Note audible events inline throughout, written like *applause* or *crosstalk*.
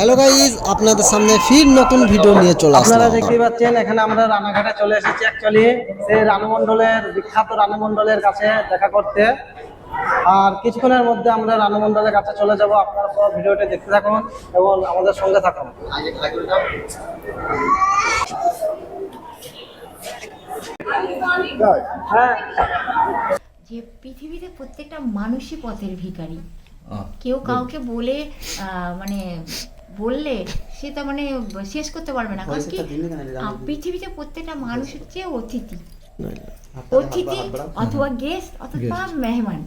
Hello guys আপনাদের সামনে ফির নতুন ভিডিও নিয়ে চলে আপনারা আসলাম দেখতে পাচ্ছেন এখানে আমরা রানাঘাটে চলে এসেছি অ্যাকচুয়ালি সেই রানু মণ্ডলের বিখ্যাত রানু মণ্ডলের কাছে দেখা করতে। আর কিছুক্ষণের মধ্যে আমরা রানু মণ্ডলের কাছে চলে যাব। আপনারা পুরো ভিডিওটি দেখতে থাকুন এবং আমাদের সঙ্গে থাকুন। হ্যাঁ। যে পৃথিবীতে প্রত্যেকটা মানুষই পথের ভিখারি। কেউ কাউকে বলে মানে বললে সে তো মানে শেষ করতে পারবে না। কারণ কি? পৃথিবীতে প্রত্যেকটা মানুষ হচ্ছে অতিথি। অতিথি অথবা গেস্ট অথবা মেহমান।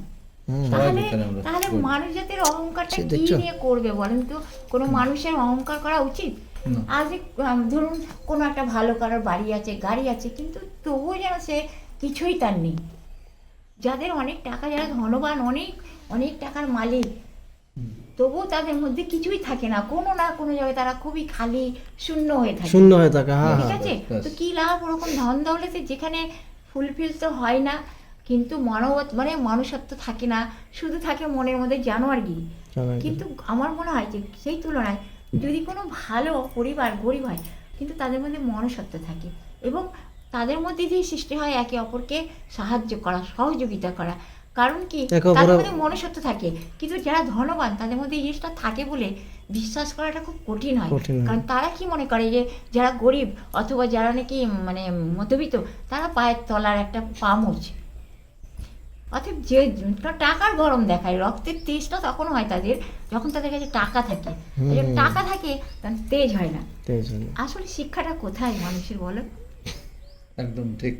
তাহলে তাহলে মানুষ জাতির অহংকারটা কি নিয়ে করবে বলেন তো? কোনো মানুষের অহংকার করা উচিত? আজ ধরুন কোনো একটা ভালো কারোর বাড়ি আছে গাড়ি আছে কিন্তু তবুও যেন সে কিছুই তার নেই। যাদের অনেক টাকা যারা ধনবান অনেক অনেক টাকার মালিক তবুও তাদের মধ্যে কিছুই থাকে না। কোনো না কোনো জায়গায় তারা খুবই খালি শূন্য হয়ে থাকে। শূন্য হয়ে থাকে হ্যাঁ ঠিক হ্যাঁ আছে? তো কি লাভ? ওরকম ধন দৌলতে যেখানে ফুলফিল তো হয় না কিন্তু মানবত মানে মানুষত্ব থাকে না। শুধু থাকে মনের মধ্যে জানোয়ারগিরি। কিন্তু আমার মনে হয় যে সেই তুলনায় যদি কোনো ভালো পরিবার গরিব হয় কিন্তু তাদের মধ্যে মনুষ্যত্ব থাকে। এবং তাদের মধ্যে দিয়ে সৃষ্টি হয় একে অপরকে সাহায্য করা সহযোগিতা করা কারণ কি? তাদের মধ্যে মনুষ্যত্ব থাকে। কিন্তু যারা ধনবান তাদের মধ্যে এই জিনিসটা থাকে বলে বিশ্বাস করাটা খুব কঠিন হয়। কারণ তারা কি মনে করে যে যারা গরিব অথবা যারা নাকি মানে মধ্যবিত্ত তারা পায়ের তলার একটা পামুচ অতএব যে টাকার গরম দেখায় রক্তের তেজটা তখন হয় তাদের যখন তাদের কাছে টাকা থাকে। যখন টাকা থাকে তখন তেজ হয় না। আসলে শিক্ষাটা কোথায় মানুষের বলো? একদম ঠিক।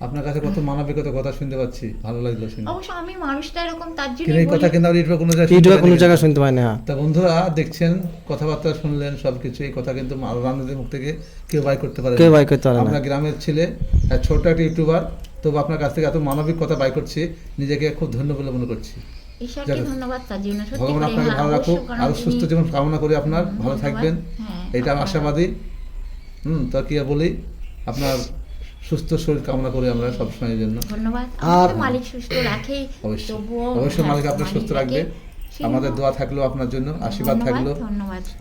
আপনার কাছে কত মানবিকতা কথা শুনতে পাচ্ছি ভালো লাগল শুনে। অবশ্য আমি মানুষটা এরকম তার জন্য এই কথা কিন্তু ইউটিউবে কোনো জায়গায় শুনতে কোনো। জায়গায় শুনতে পাই না হ্যাঁ। তা বন্ধুরা দেখছেন কথাবার্তা শুনলেন সবকিছু এই কথা কিন্তু রান্নাদের মুখ থেকে কেউ বাই করতে পারে কেউ বাই করতে পারে না। আমরা গ্রামের ছেলে আর ছোট একটা ইউটিউবার তবু আপনার কাছ থেকে এত মানবিক কথা বাই করছি নিজেকে খুব ধন্য বলে মনে করছি। ভগবান আপনাকে হ্যাঁ, ভালো রাখুক অবশ্য আরও সুস্থ জীবন কামনা করি আপনার ভালো থাকবেন। হ্যাঁ, এটা আমি আশাবাদী। হুম তো কি বলি? আপনার সুস্থ শরীর কামনা করি আমরা সবসময়ের জন্য। ধন্যবাদ। আর- মালিক সুস্থ রাখে অবশ্যই। অবশ্যই মালিক আপনার সুস্থ রাখবে। আমাদের দোয়া থাকল আপনার জন্য আশীর্বাদ থাকল।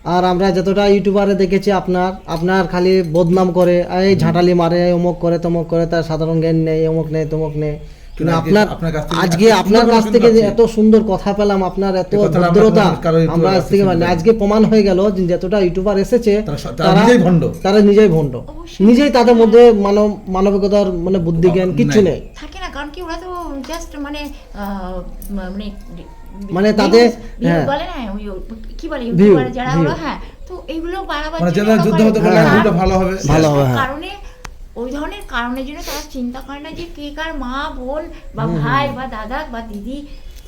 আর আমরা যতটা ইউটিউবারে দেখেছি আপনার আপনার খালি বদনাম করে এই ঝাঁটালি মারে অমুক করে তমুক করে তার সাধারণ জ্ঞান নেই অমুক নেই তমুক নেই। কিন্তু আজকে আপনার আপনার কাছ থেকে আজকে আপনার কাছ থেকে যে এত সুন্দর কথা পেলাম আপনার এত ভদ্রতা আমরা আজ থেকে মানে আজকে প্রমাণ হয়ে গেল যে যতটা ইউটিউবার এসেছে তারা স- তারা নিজেই ভণ্ড। তারা নিজেই ভণ্ড নিজেই তাদের মধ্যে মানব মানবিকতার মানে বুদ্ধি জ্ঞান কিচ্ছু নাই। থাকে না কারণ কি ওরা তো জাস্ট মানে মানে মানে তাদের- হ্যাঁ। বলে না কি বলে ইউটিউবার যারা। হ্যাঁ তো এইগুলো বাড়াবার মানে জন্য যারা যুদ্ধ হতে পারলে ভালো হবে ভালো হবে, হ্যাঁ। কারণে ওই ধরনের কারণের জন্য তারা চিন্তা করে না যে কে কার মা বোন বা ভাই বা দাদা বা দিদি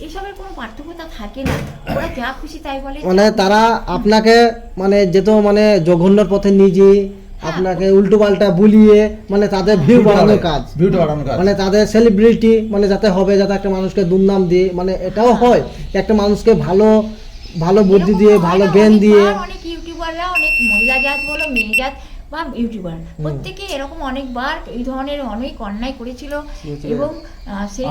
এসবের কোনো পার্থক্যতা থাকে না। ওরা যা খুশি তাই বলে। মানে তারা আপনাকে মানে যেত মানে জঘন্যর পথে নিয়ে যেয়ে আপনাকে উল্টো পাল্টা বুলিয়ে মানে তাদের ভিউ বাড়ানোর কাজ। ভিউটা বাড়ানোর কাজ। মানে তাদের সেলিব্রিটি মানে যাতে হবে যাতে একটা মানুষকে দুর্নাম দিয়ে মানে এটাও হয়। একটা মানুষকে ভালো ভালো বুদ্ধি দিয়ে ভালো হয় জ্ঞান দিয়ে। অনেক ইউটিউবাররা অনেক মহিলা জাত বলো মেয়ে জাত বা ইউটিউবার। প্রত্যেকে এরকম অনেকবার এই ধরনের অনেক অন্যায় করেছিল এবং সেই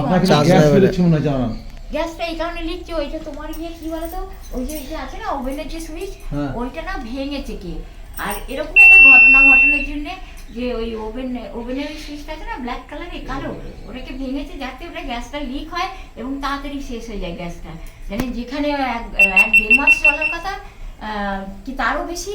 গ্যাসটা এই কারণে লিখছে ওইটা তোমার গিয়ে কি বলতো ওই যে যে আছে না ওভেনের যে সুইচ হ্যাঁ। ওইটা না ভেঙেছে কে আর এরকম একটা ঘটনা ঘটানোর জন্য যে ওই ওভেন ওভেনের সুইচটা আছে না ব্ল্যাক কালারের কালো ওটাকে ভেঙেছে যাতে ওটা গ্যাসটা লিক হয় এবং তাড়াতাড়ি শেষ হয়ে যায় গ্যাসটা। মানে যেখানে এক এক দেড় মাস চলার কথা আহ, কি তারও বেশি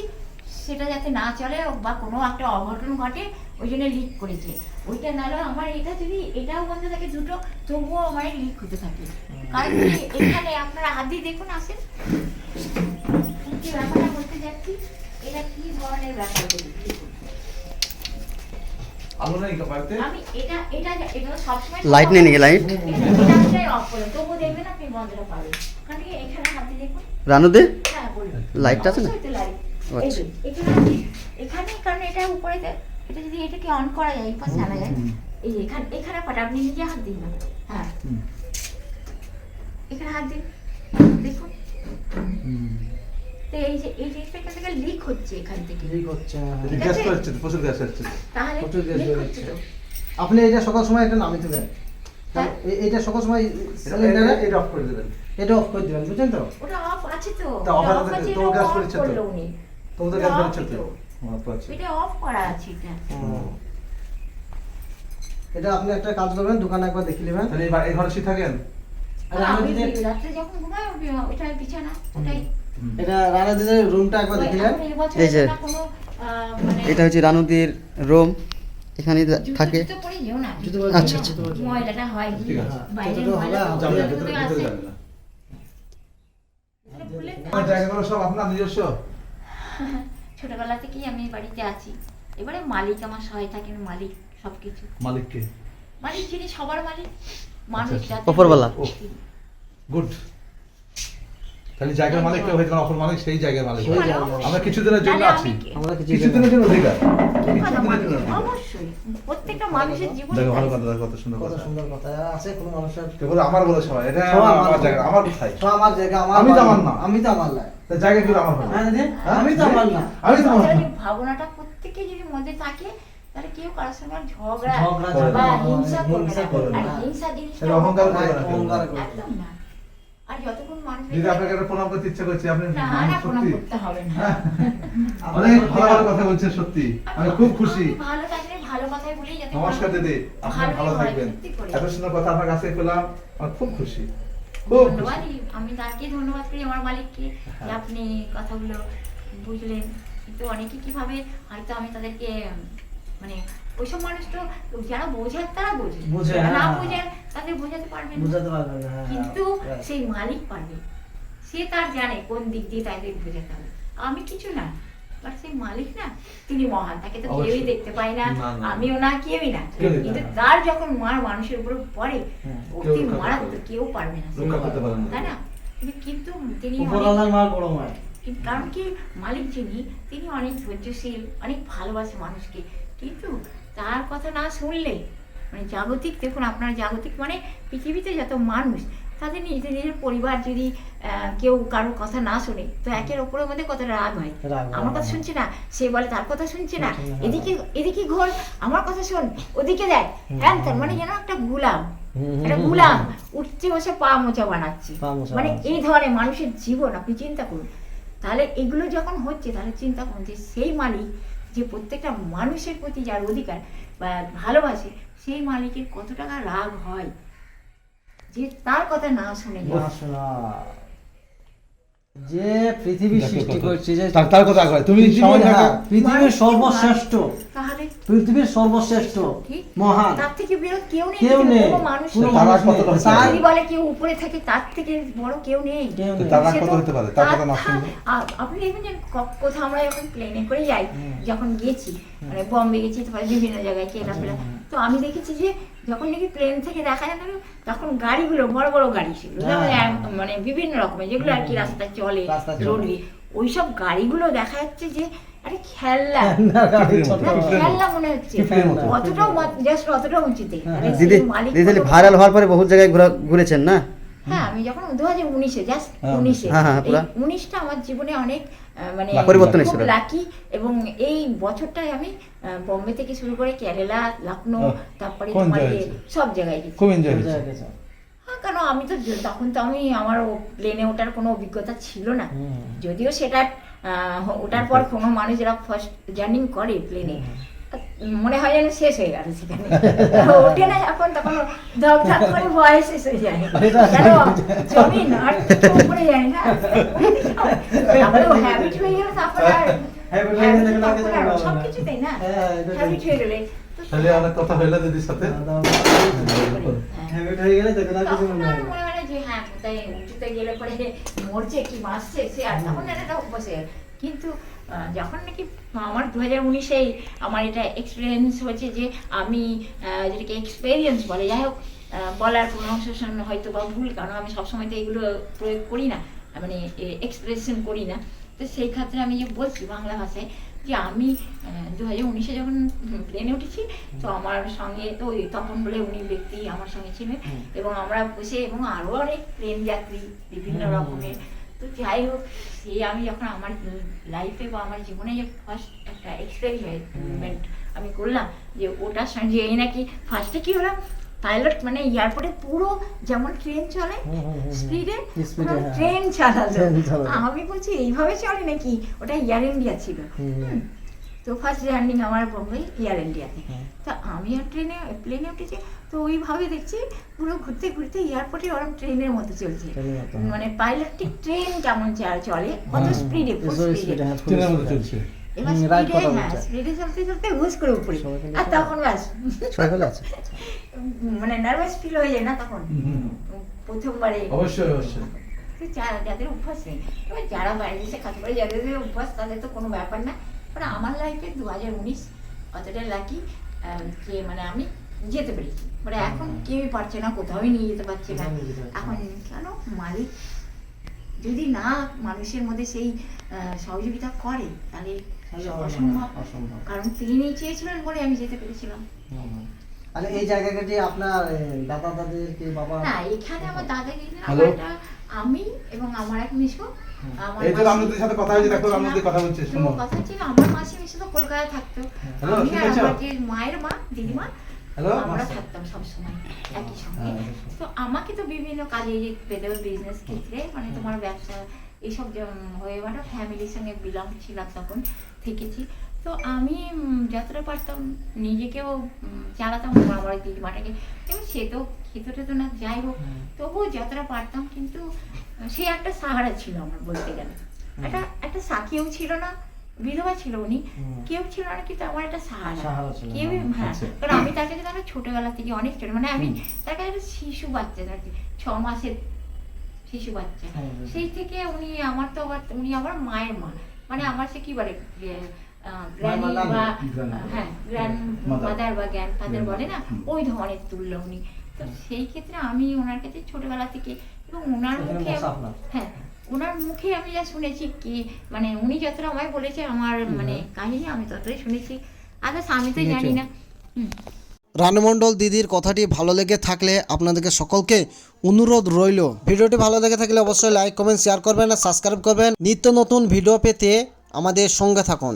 সেটা যাতে না চলে বা কোনো একটা অঘটন ঘটে ওই জন্য লিক করেছে। ওইটা নাহলে আমার এটা যদি এটাও বন্ধ থাকে দুটো তবুও আমার লিক হতে থাকে। কারণ এখানে আপনারা হাত দিয়ে দেখুন আসেন। কি ব্যাপারটা বলতে যাচ্ছি এটা কি ধরনের ব্যাপার? বলুন, দেখুন। আলো নাই বাড়িতে? আমি এটা এটা লাইট নেই নাকি লাইট এটা অফ করে। তবুও দেখবেন আপনি বন্ধটা পাবেন। কারণ এখানে হাত দিয়ে দেখুন। রানুদে? হ্যাঁ আছে না? লাইট। আচ্ছা। এখানে কারণ এটা উপরে এটা যদি এটাকে অন করা যায় এই পাশে আনা যায় এই এখানে এখানে পাটা আপনি নিজে হাত দিন হ্যাঁ। এখানে হাত দিন। দেখুন। এই যে এই জিনিসটা এখান থেকে লিক হচ্ছে এখান থেকে। ঠিক হচ্ছে গ্যাস আছে? প্রচুর গ্যাস আসছে তাহলে প্রচুর গ্যাস হচ্ছে আপনি এটা সকাল সময় এটা নামিয়ে দেবেন। হ্যাঁ। এইটা সকাল সময় এটা সিলিন্ডারে এটা অফ করে দেবেন। এটা অফ করে দেবেন বুঝছেন তো? ওটা অফ আছে আছে তো। তা off আছে তো, গ্যাস পরিচ্ছন্ন তো? করল উনি। তোমাদের কাজ off তো? তো। আচ্ছা এটা অফ করা আছে এটা। এটা আপনি একটা কাজ করবেন দোকানে একবার দেখে নেবেন। তাহলে এই ঘরে শীত থাকেন? রাত্রে যখন ঘুমাই ওটা বিছানা ওটাই। এটা রানা দিদির রুমটা একবার দেখে নেন। এই যে, মানে এটা হচ্ছে রানুদির রুম এখানে থাকে। আচ্ছা, আচ্ছা। ময়লাটা হয়। ময়লা জায়গাগুলো সব আপনার নিজস্ব? *laughs* ছোটবেলা থেকেই আমি বাড়িতে আছি। এবারে মালিক আমার সহায় থাকেন মালিক সবকিছু। মালিককে মালিক যিনি সবার মালিক মানুষ আচ্ছা, যাতে- ওপরওয়ালা। গুড। তাহলে জায়গার মালিক কেউ হয়তো অপর মালিক সেই জায়গার মালিক। মালিক। আমরা কিছুদিনের জন্য আছি। আমরা কিছু কিছুদিনের জন্য অধিকার। কি কথা জন্য অবশ্যই। প্রত্যেকটা মানুষের জীবন দেখো ভালো কথা দেখো সুন্দর কথা। সুন্দর কথা। আছে কোনো মানুষের কেবল আমার বলে সবাই। এটা আমার জায়গা আমার কোথায়? আমার জায়গা আমার আমি তো আমার না। আমি তো আমার না। তা জায়গা কি আমার হবে? হ্যাঁ দিদি? হ্যাঁ? আমি তো আমার না। আমি তো আমার না। ভাবনাটা প্রত্যেকে যদি মধ্যে থাকে তাহলে কেউ কারোর সঙ্গে ঝগড়া ঝগড়া, বা হিংসা করবে না। হিংসা জিনিসটা অহংকার করবে না না, অহংকার করবে না। একদম না। আর যতক্ষণ মানুষ দিদি আপনাকে একটা প্রণাম করতে ইচ্ছা করছি আপনি না না কোনো করতে হবে না। *laughs* অনেক ভালো ভালো কথা বলছেন সত্যি। আমি খুব খুশি। ভালো থাকলে ভালো কথাই বলেই যাতে নমস্কার দিদি আপনি ভালো থাকবেন। এত সুন্দর কথা আপনার কাছে পেলাম আমি খুব খুশি। খুব ধন্যবাদ আমি তাকে ধন্যবাদ করি আমার মালিককে যে হ্যাঁ। আপনি কথাগুলো বুঝলেন। কিন্তু অনেকে কীভাবে হয়তো আমি তাদেরকে মানে ওইসব মানুষ তো যারা বোঝার তারা বোঝে। না হ্যাঁ। বোঝে তাদের বোঝাতে না। না হ্যাঁ, কিন্তু হ্যাঁ। সেই মালিক পারবে। সে তার জানে কোন দিক দিয়ে তাদের বোঝাতে হবে। আমি কিছু না বাট সেই মালিক না তিনি মহান তাকে তো কেউই দেখতে পাই না। আমিও না কেউই না। কিন্তু তার যখন মার মানুষের উপর পড়ে হ্যাঁ, অতি কেউ মারাত্মক কেউ পারবে না। তাই না? কিন্তু- তিনি মার কারণ কি মালিক যিনি তিনি অনেক ধৈর্যশীল অনেক ভালোবাসে মানুষকে। কিন্তু তার কথা না শুনলে মানে জাগতিক দেখুন আপনার জাগতিক মানে পৃথিবীতে যত মানুষ তাদের নিজের নিজের পরিবার যদি কেউ কারোর কথা না শোনে তো একের ওপরের মধ্যে কত রাগ হয়? আমার কথা শুনছে না সে বলে তার কথা শুনছে না এদিকে এদিকে ঘোর আমার কথা শোন ওদিকে দেখ হ্যাঁ তার মানে যেন একটা গুলাম একটা গুলাম উঠছে বসে পা মোচা বানাচ্ছে। মানে এই ধরনের মানুষের জীবন আপনি চিন্তা করুন। তাহলে এগুলো যখন হচ্ছে তাহলে চিন্তা করুন যে সেই মালিক যে প্রত্যেকটা মানুষের প্রতি যার অধিকার বা ভালোবাসে, সেই মালিকের কত টাকা রাগ হয় যে তার কথা না শুনে যায়। যে পৃথিবী সৃষ্টি করছে যে তার- তার কথা আগে তুমি পৃথিবীর হ্যাঁ, থাকা- পৃথিবীর সর্বশ্রেষ্ঠ। তাহলে পৃথিবীর সর্বশ্রেষ্ঠ। মহান। তার থেকে বিরোধ কেউ নেই কেউ নেই। কোনো মানুষ বলে কেউ উপরে থাকে তার থেকে বড় কেউ নেই। কেউ নেই। তার রাগ কত হতে পারে। তার কথা না শুনলে আপনি দেখবেন যে কোথাও আমরা যখন প্লেনে করে যাই যখন গেছি মানে বম্বে গেছি তারপরে বিভিন্ন জায়গায় কেটা ফেরা তো আমি দেখেছি যে যখন নাকি প্লেন থেকে দেখা যায় না তখন গাড়িগুলো বড় বড় গাড়ি ছিল হ্যাঁ। মানে বিভিন্ন রকমের যেগুলো আর কি রাস্তায় চলে। রোড দিয়ে ওইসব গাড়িগুলো দেখা যাচ্ছে যে আরে খেলনা। খেলনা মনে হচ্ছে অতটাও জাস্ট অতটাও উঁচুতে হ্যাঁ, দিদি দিদি ভাইরাল হওয়ার পরে বহুত জায়গায় ঘুরেছেন না হ্যাঁ আমি যখন দু হাজার উনিশে জাস্ট হ্যাঁ, উনিশে হ্যাঁ, হ্যাঁ। উনিশটা আমার জীবনে অনেক মানে খুব লাকি এবং এই বছরটায় আমি বোম্বে থেকে শুরু করে কেরালা লখনৌ তারপরে তোমার? সব জায়গায় গেছি। খুব এনজয় হয়েছে। হ্যাঁ কেন আমি তো তখন তো আমি আমার প্লেনে ওঠার কোনো অভিজ্ঞতা ছিল না। যদিও সেটা আহ, ওঠার পর কোনো মানুষ যারা ফার্স্ট জার্নি করে প্লেনে মনে হয় যেন শেষ হয়ে গেল সেখানে ওঠে না যখন তখন ধক ধক করে ভয় শেষ হয়ে যায় কেন জমিন আর কিছু উপরে যায় না তারপরে হ্যাবিট হয়ে গেলে তারপরে আর Habit হয়ে গেলে তখন আর কিছু তারপরে আর হবে না। সব কিছুতেই না হ্যাঁ, এটা ঠিক। হ্যাবিট হয়ে গেলে তো তাহলে অনেক কথা হইল দিদির সাথে হ্যাঁ। Habit হয়ে গেলে তখন আর কিছু তখন মনে আর হয় না। মনে হয় না যে হ্যাঁ কোথায় উঁচুতে গেলে পরে মরছে কি বাঁচছে সে আর তখন এটা বসে কিন্তু যখন নাকি আমার দু হাজার উনিশেই আমার এটা এক্সপিরিয়েন্স হয়েছে যে আমি যেটাকে এক্সপিরিয়েন্স বলে যাই হোক বলার প্রোনাউন্সিয়েশন হয়তো বা ভুল কারণ আমি সবসময় তো এগুলো প্রয়োগ করি না মানে এক্সপ্রেশন করি না। তো সেই ক্ষেত্রে আমি যে বলছি বাংলা ভাষায় যে আমি দু হাজার উনিশে যখন প্লেনে উঠেছি তো আমার সঙ্গে তো ওই তপন বলে উনি ব্যক্তি আমার সঙ্গে ছিলেন এবং আমরা বসে এবং আরও অনেক প্লেন যাত্রী বিভিন্ন রকমের তো যাই হোক সে আমি যখন আমার লাইফে বা আমার জীবনে যে ফার্স্ট একটা এক্সপেরিমেন্ট আমি করলাম যে ওটার সঙ্গে এই নাকি ফার্স্টে কি হলাম পাইলট মানে এয়ারপোর্টে পুরো যেমন ট্রেন চলে স্পিডে হ্যাঁ। ট্রেন চালালো ট্রেন চালালো। আমি বলছি এইভাবে চলে নাকি ওটা এয়ার ইন্ডিয়া ছিল হুম। তো ফার্স্ট ল্যান্ডিং আমার বোম্বে এয়ার ইন্ডিয়াতে তো। আমি আর ট্রেনে প্লেনে উঠেছি তো ওইভাবে দেখছি পুরো ঘুরতে ঘুরতে এয়ারপোর্টে ওরকম ট্রেনের মতো চলছে। মতো, মানে পাইলটটি ট্রেন কেমন চলে? কত স্পিডে ফুল স্পিডে হ্যাঁ। চলছে। এবার স্পিডে হ্যাঁ স্পিডে চলতে চলতে হুস করে উপরে। আর তখন ব্যাস। ছয় হলে আছে। উম, মানে নার্ভাস ফিল হয়ে যায় না তখন। প্রথমবারে। অবশ্যই অবশ্যই। যারা যাদের অভ্যাস নেই এবার যারা বাইরে এসে কাজ করে যাদের অভ্যাস তাদের তো কোনো ব্যাপার না। মানে আমার লাইফে দু হাজার উনিশ অতটা লাকি যে মানে আমি যেতে পেরেছি। মানে এখন কেউই পারছে না কোথাওই নিয়ে যেতে পারছে না। এখন কেন মালিক? যদি না মানুষের মধ্যে সেই সহযোগিতা করে তাহলে অসম্ভব। কারণ তিনি চেয়েছিলেন বলে আমি যেতে পেরেছিলাম। আর এই জায়গাটি আপনার দাদা দাদির কি বাবা? না এখানে আমার দাদা দিদি Hello? আমার একটা আমি এবং আমার এক মিশো এই তো রামনদীর সাথে কথা হয়েছে, দেখো রামনদী কথা বলছে, শোনো। কথা ছিল আমার মাসি মিশো তো কলকাতায় থাকতো। আমি আর আমার যে মায়ের মা দিদিমা আমরা থাকতাম সবসময় একই সঙ্গে। হ্যাঁ, সঙ্গে। তো আমাকে তো বিভিন্ন কাজে পেতে বিজনেস ক্ষেত্রে মানে তোমার ব্যবসা এইসব হয়ে মানে ফ্যামিলির সঙ্গে বিলং ছিলাম তখন থেকেছি। তো আমি যতটা পারতাম নিজেকেও চালাতাম আমার দিদিমাটাকে। সে তো খেতে টেতো না যাই হোক তবুও যতটা পারতাম কিন্তু সে একটা সাহারা ছিল আমার বলতে গেলে। একটা একটা সাকিও ছিল না বিধবা ছিল উনি কেউ ছিল না কিন্তু আমার একটা সাহারা। কেউ হ্যাঁ, আচ্ছা। কারণ আমি তাকে দেখি আমি ছোটবেলা থেকে অনেক ছোট মানে আমি তাকে একটা শিশু বাচ্চা আর ছ মাসের শিশু বাচ্চা। হ্যাঁ। সেই থেকে উনি আমার তো আবার উনি আমার মায়ের মা। মানে আমার সে কি বলে গ্র্যানি বা হ্যাঁ গ্র্যান্ড মাদার। বা গ্র্যান্ড ফাদার বলে না? ওই ধরনের তুল্য উনি। তো সেই ক্ষেত্রে আমি ওনার কাছে ছোটবেলা থেকে এবং ওনার মুখে হ্যাঁ ওনার মুখে আমি যা শুনেছি কি মানে উনি যতটা আমায় বলেছে আমার মানে কাহিনী আমি ততটাই শুনেছি। আদার্স আমি তো জানি না। হুম। রানুমণ্ডল দিদির কথাটি ভালো লেগে থাকলে আপনাদেরকে সকলকে অনুরোধ রইল। ভিডিওটি ভালো লেগে থাকলে অবশ্যই লাইক কমেন্ট শেয়ার করবেন আর সাবস্ক্রাইব করবেন। নিত্য নতুন ভিডিও পেতে আমাদের সঙ্গে থাকুন।